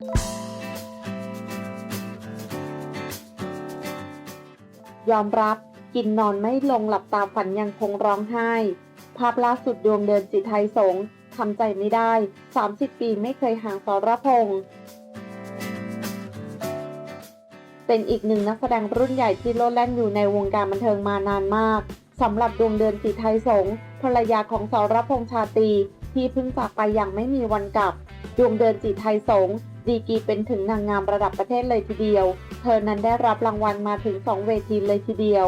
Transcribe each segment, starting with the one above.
ยอมรับกินนอนไม่ลงหลับตาฝันยังคงร้องไห้ ภาพล่าสุดดวงเดินจิตไทยสงฆ์ทำใจไม่ได้ 30 ปีไม่เคยห่างสรพงษ์เป็นอีกหนึ่งนักแสดงรุ่นใหญ่ที่โลดแล่นอยู่ในวงการบันเทิงมานานมากสำหรับดวงเดือนจิตไทยสงฆ์ภรรยาของสรพงษ์ชาตรีที่เพิ่งจากไปอย่างไม่มีวันกลับ ดวงเดือนจิตไทยสงฆ์ ดีกีเป็นถึงนางงามระดับประเทศเลยทีเดียว เธอนั้นได้รับรางวัลมาถึง 2 เวทีเลยทีเดียว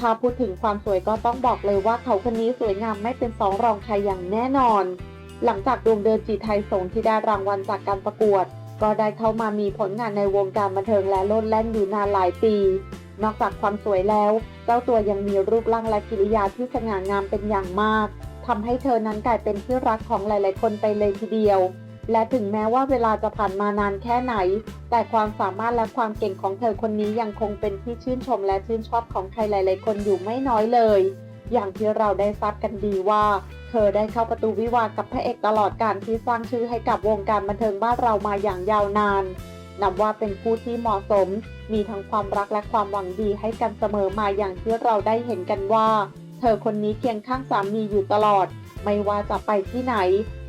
ถ้าพูดถึงความสวยก็ต้องบอกเลยว่าเขาคนนี้สวยงามไม่เป็นสองรองใครอย่างแน่นอน หลังจากดวงเดือนจีไทยสงที่ได้รางวัลจากการประกวด ก็ได้เข้ามามีผลงานในวงการบันเทิงและโลดแล่นอยู่นานหลายปี นอกจากความสวยแล้ว เจ้าตัวยังมีรูปร่างและกิริยาที่สง่างามเป็นอย่างมากทำให้เธอนั้นกลายเป็นที่รักของหลาย ๆ คนไปเลยทีเดียว และถึงแม้ว่าเวลาจะผ่านมานานแค่ไหน แต่ความสามารถและความเก่งของเธอคนนี้ยังคงเป็นที่ชื่นชมและชื่นชอบของใครหลาย ๆ คนอยู่ไม่น้อยเลย อย่างที่เราได้ทราบกันดีว่า เธอได้เข้าประตูวิวาห์กับพระเอกตลอดการที่สร้างชื่อให้กับวงการบันเทิงบ้านเรามาอย่างยาวนาน นับว่าเป็นคู่ที่เหมาะสม มีทั้งความรักและความหวังดีให้กันเสมอมาอย่างที่เราได้เห็นกันว่า เธอคนนี้เคียงข้างสามีอยู่ตลอด ไม่ว่าจะไปที่ไหน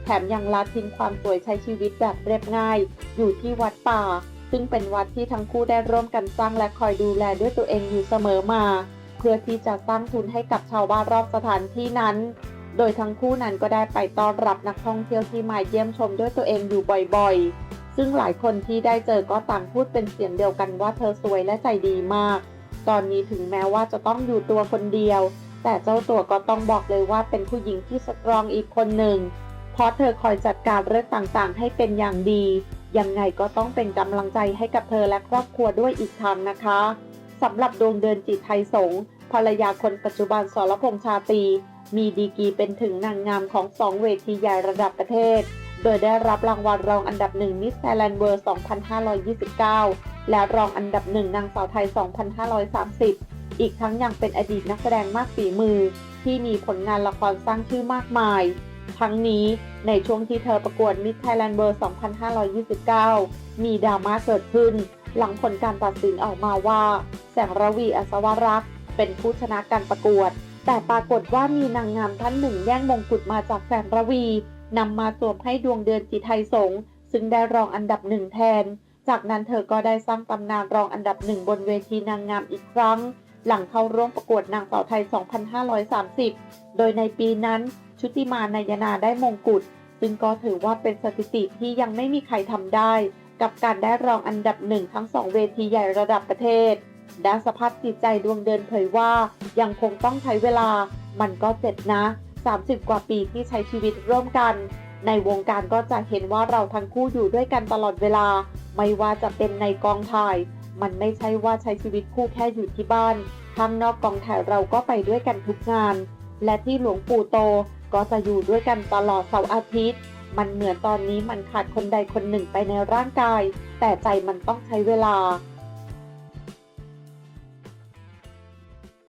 แถมยังละทิ้งความสวยใช้ชีวิตแบบเรียบง่าย อยู่ที่วัดป่า ซึ่งเป็นวัดที่ทั้งคู่ได้ร่วมกันสร้างและคอยดูแลด้วยตัวเองอยู่เสมอมา เพื่อที่จะสร้างทุนให้กับชาวบ้านรอบสถานที่นั้น โดยทั้งคู่นั้นก็ได้ไปต้อนรับนักท่องเที่ยวที่มาเยี่ยมชมด้วยตัวเองอยู่บ่อยๆ ซึ่งหลายคนที่ได้เจอก็ต่างพูดเป็นเสียงเดียวกันว่าเธอสวยและใจดีมาก ตอนนี้ถึงแม้ว่าจะต้องอยู่ตัวคนเดียว แต่เจ้าตัวก็ต้องบอกเลยว่าเป็นผู้หญิงที่สตรองอีกคนหนึ่ง เพราะเธอคอยจัดการเรื่องต่างๆ ให้เป็นอย่างดี ยังไงก็ต้องเป็นกำลังใจให้กับเธอและครอบครัวด้วยอีกทางนะคะสำหรับดวงเดือนจิตไทยสงภรรยาคนปัจจุบันสรพงษ์ชาตรีมีดีกีเป็นถึงนางงามของสองเวทีใหญ่ระดับประเทศ โดยได้รับรางวัลรองอันดับหนึ่งมิสไทยแลนด์เวิร์2529 และรองอันดับหนึ่งนางสาวไทย 2530 อีกทั้งยังเป็นอดีตนักแสดงมากฝีมือ ที่มีผลงานละครสร้างชื่อมากมาย ทั้งนี้ในช่วงที่เธอประกวดมิสไทยแลนด์เวิร์2529 มีดราม่าเกิดขึ้น หลังผลการตัดสินออกมาว่า แสงระวีอัศวรักษ์เป็นผู้ชนะการประกวด แต่ปรากฏว่ามีนางงามท่านหนึ่งแย่งมงกุฎมาจากแสงระวีนำมาสวมให้ดวงเดือนจิตไทยสงฆ์ซึ่งได้รองอันดับหนึ่งแทน จากนั้นเธอก็ได้สร้างตำนานรองอันดับหนึ่งบนเวทีนางงามอีกครั้ง หลังเข้าร่วมประกวดนางสาวไทย 2530 โดยในปีนั้น ชุติมานายนาได้มงกุฎซึ่งก็ถือว่าเป็นสถิติที่ยังไม่มีใครทำได้ กับการได้รองอันดับหนึ่งทั้งสองเวทีใหญ่ระดับประเทศ ด้านสภาพจิตใจดวงเดินเผยว่า ยังคงต้องใช้เวลา มันก็เจ็บนะ 30 กว่าปีที่ใช้ชีวิตร่วมกัน ในวงการก็จะเห็นว่าเราทั้งคู่อยู่ด้วยกันตลอดเวลา ไม่ว่าจะเป็นในกองถ่าย มันไม่ใช่ว่าใช้ชีวิตคู่แค่อยู่ที่บ้าน ข้างนอกกองถ่ายเราก็ไปด้วยกันทุกงาน และที่หลวงปู่โตก็จะอยู่ด้วยกันตลอดเสาร์อาทิตย์ มันเหมือนตอนนี้มันขาดคนใดคนหนึ่งไปในร่างกาย แต่ใจมันต้องใช้เวลา